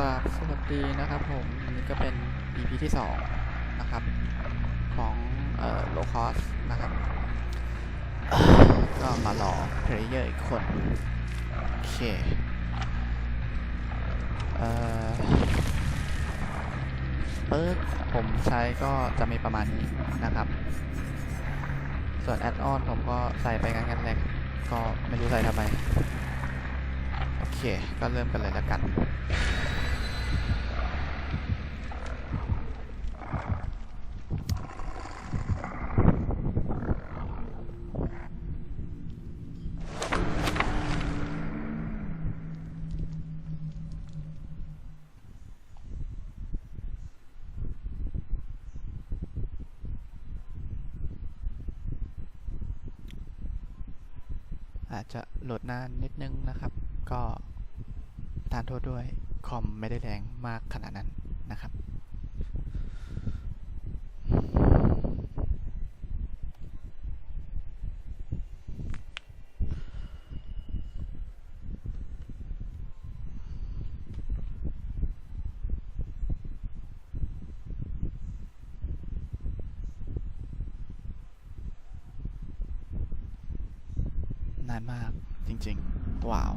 ราบสวัสดีนะครับผม อันนี้ก็เป็น EP ที่ 2 นะครับ ของเอ่อ low cost นะครับ ก็มารอเพลเยอร์อีกคน โอเค เอ่อเปิร์กผมใช้ก็จะมีประมาณนี้นะครับ ส่วนแอดออนผมก็ใส่ไปกันกันแรกก็ไม่รู้ใส่ทำไม โอเค ก็เริ่มกันเลยแล้วกัน อาจจะโหลดนานนิดนึงนะครับ ก็ทานโทษด้วย คอมไม่ได้แรงมากขนาดนั้นนะครับ นานมากจริงๆ ว้าว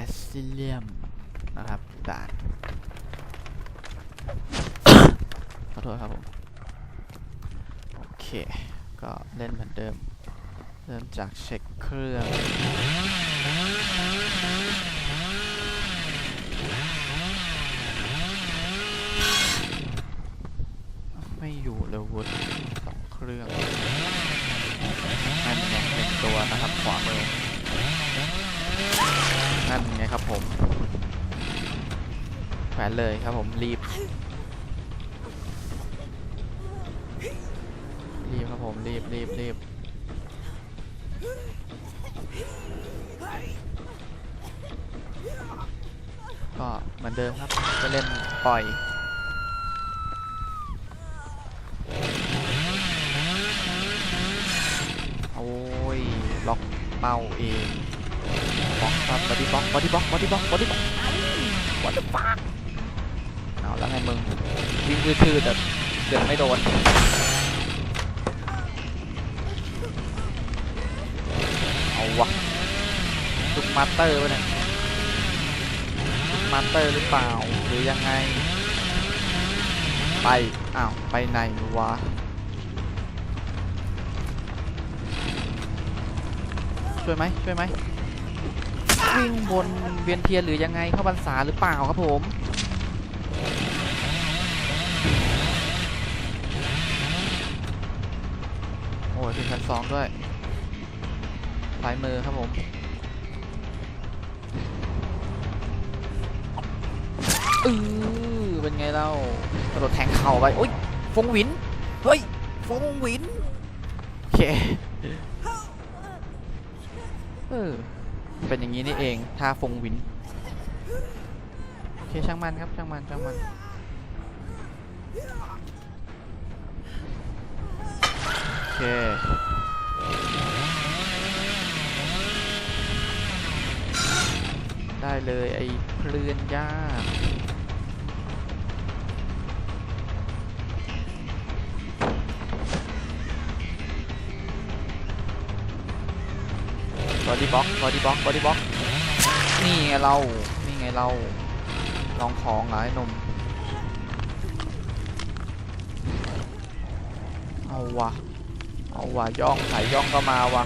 อสซิเลียมนะครับด่านขอโทษครับผม โอเค ก็เล่นเหมือนเดิม เริ่มจากเช็คเครื่องไม่อยู่เลยวุฒสองเครื่องนั่นไงเป็นตัวนะครับขวามือ นั่นไงครับผมแขวนเลยครับผมรีบรีบครับผมรีบรีบรีบก็เหมือนเดิมครับจะเล่นปล่อยโอ้ยล็อกเป้าเอง บล็อกครับบอดี้บล็อกบอดี้บล็อกบอดี้บล็อกบอดี้บล็อกวอตฟักเอาแล้วไงมึงวิ่งทื่อๆแต่เสือกไม่โดนเอาวะลุกมาสเตอร์วะเนี่ยลุกมาสเตอร์หรือเปล่าหรือยังไง ไปอ้าวไปไหนวะช่วยไหมช่วยไหม วิ่งบนเวียนเทียนหรือยังไงเข้าพรรษาหรือเปล่าครับผมโอ้ยถึงชั้นสองด้วยซ้ายมือครับผมเออเป็นไงเล่ากระโดดแทงเข่าไปโอ้ยฟงวินเฮ้ยฟงวินโอเคเออ เป็นอย่างนี้นี่เองท่าฟงวินโอเคช่างมันครับช่างมันช่างมันโอเคได้เลยไอ้เคลื่อนยาก บอดี้บ็อกบอดี้บ็อกบอดี้บ็อกนี่ไงเรา นี่ไงเรา ลองของหลายนม เอาวะ เอาวะย่องไถ่ย่องก็มาวะ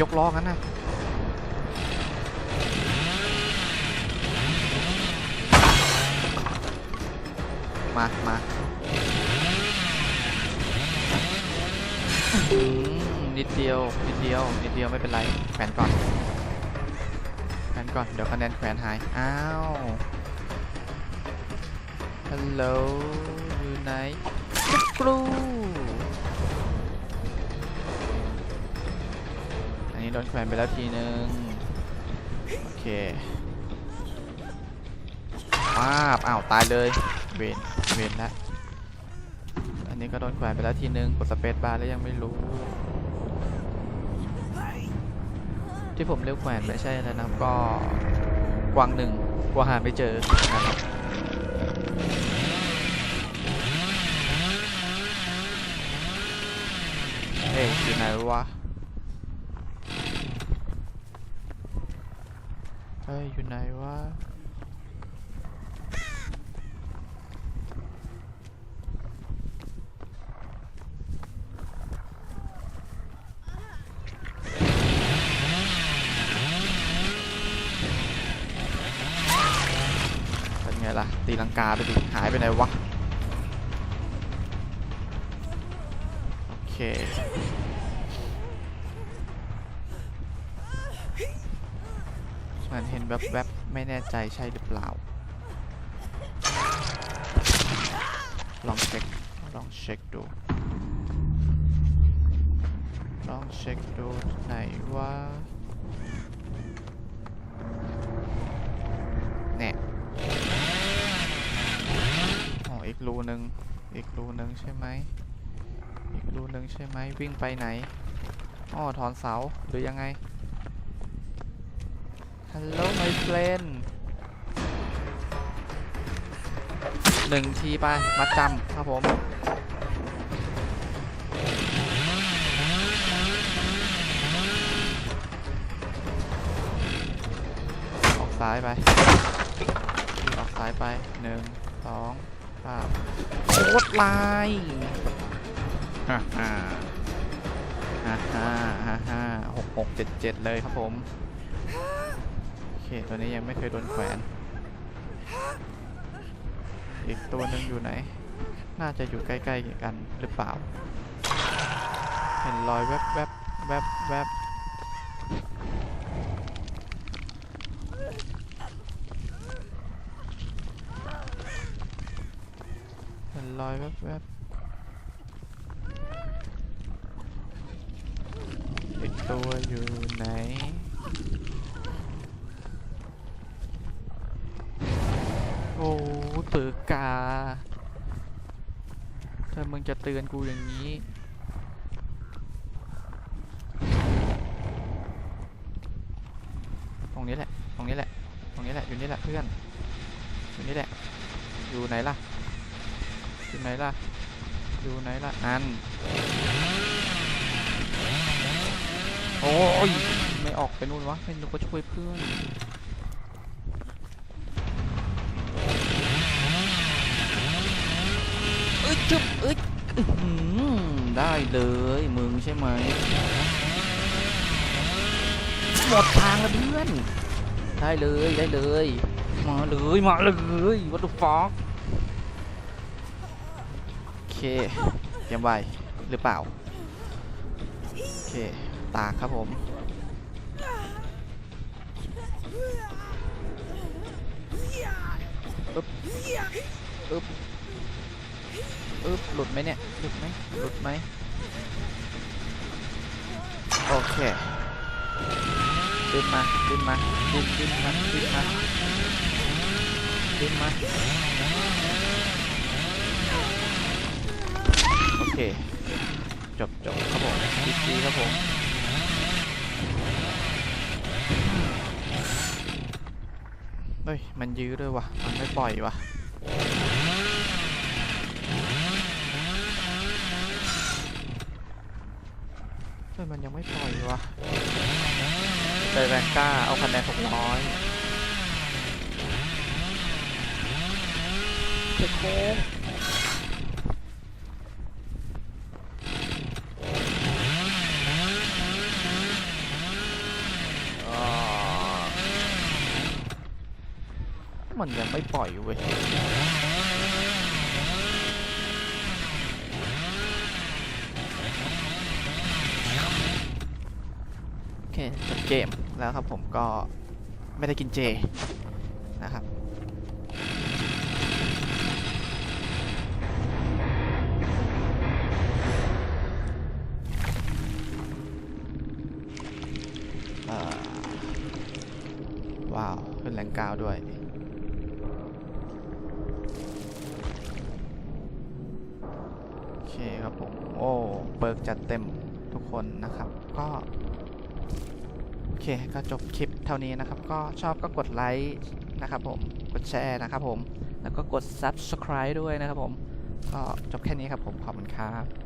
ยกล้อกันนะมามาอนิดเดียว นิดเดียว นิดเดียวไม่เป็นไรแขวนก่อนแขวนก่อน เดี๋ยวคะแนนแขวนหาย อ้าว ฮัลโหลอยู่ไหนกรู ดนแขวนไปแล้วทีนึง โอเคป้าบอ้าว ตายเลย เวนเวนล้วอันนี้ก็โดนแขวนไปแล้วทีนึง กดสเปซบาร์แล้วยังไม่รู้ ที่ผมเลือกแขวนไม่ใช่อะนะครับ ก็กวางหนึ่งกลัวหาไม่เจอนะครับเฮ้ยอยู่ไหนวะ เฮ้ย อยู่ไหนวะเป็นไงล่ะตีลังกาไปดิ หายไปไหนวะ โอเค มือนเห็นแวบๆ ไม่แน่ใจใช่หรือเปล่า ลองเช็ค ลองเช็คดู ลองเช็คดูไหนว่าเนี่ยอ๋ออีกรูหนึ่งอีกรูหนึ่งใช่ไหมอีกรูหนึ่งใช่ไหมวิ่งไปไหนอ๋อถอนเสาหรือยังไง Hello my friend หนึ่งทีไปมาจำครับผมออกซ้ายไปออกซ้ายไปหนึ่งสองสามโคตรลายฮ่าฮ่าฮ่าฮ่าฮ่าฮ่าหกหกเจ็ดเจ็ดเลยครับผม เค ตัวนี้ยังไม่เคยโดนแขวน อีกตัวหนึ่งอยู่ไหน น่าจะอยู่ใกล้ๆกันหรือเปล่า เห็นรอยแวบแวบแวบแวบเห็นรอยแวบแวบอีกตัวอยู่ไหน โอ้ตือกาถ้ามึงจะเตือนกูอย่างนี้ตรงนี้แหละตรงนี้แหละตรงนี้แหละอยู่นี่แหละเพื่อนอยู่นี่แหละอยู่ไหนล่ะอยู่ไหนล่ะอยู่ไหนล่ะอันโอ้ยไม่ออกไปนู่นวะไม่นึกว่าช่วยเพื่อน จุ๊บเอ้ยได้เลยมึงใช่ไหมหมดทางแล้วเพื่อน ได้เลยได้เลย มาเลยมาเลยวัตถุฟอกโอเคเตรียมไวหรือเปล่า โอเค ตาครับผมอึ๊บอึ๊บ อึ๊บหลุดไหมเนี่ย หลุดไหมหลุดไหมโอเคดึงมาดึงมาดึงดึงมาดึงมาดึงมาโอเค จบจบครับผมดีดีครับผมเฮ้ย มันยื้อด้วยวะมันไม่ปล่อยวะ เฮ้ย มันยังไม่ปล่อยวะแต่แรงกล้า เอาคะแนนหกร้อยเช็คโค้งอ่ามันยังไม่ปล่อยเว้ย เกมแล้วครับผมก็ไม่ได้กินเจนะครับว้าว ขึ้นแรงกาวด้วย โอเคครับผม โอ้เบิกจัดเต็มทุกคนนะครับ ก็ อเคก็จบคลิปเท่านี้นะครับ ก็ชอบก็กดไลค์นะครับผม กดแชร์นะครับผม แล้วก็กด Subscribe ด้วยนะครับผม ก็จบแค่นี้ครับผม ขอบคุณครับ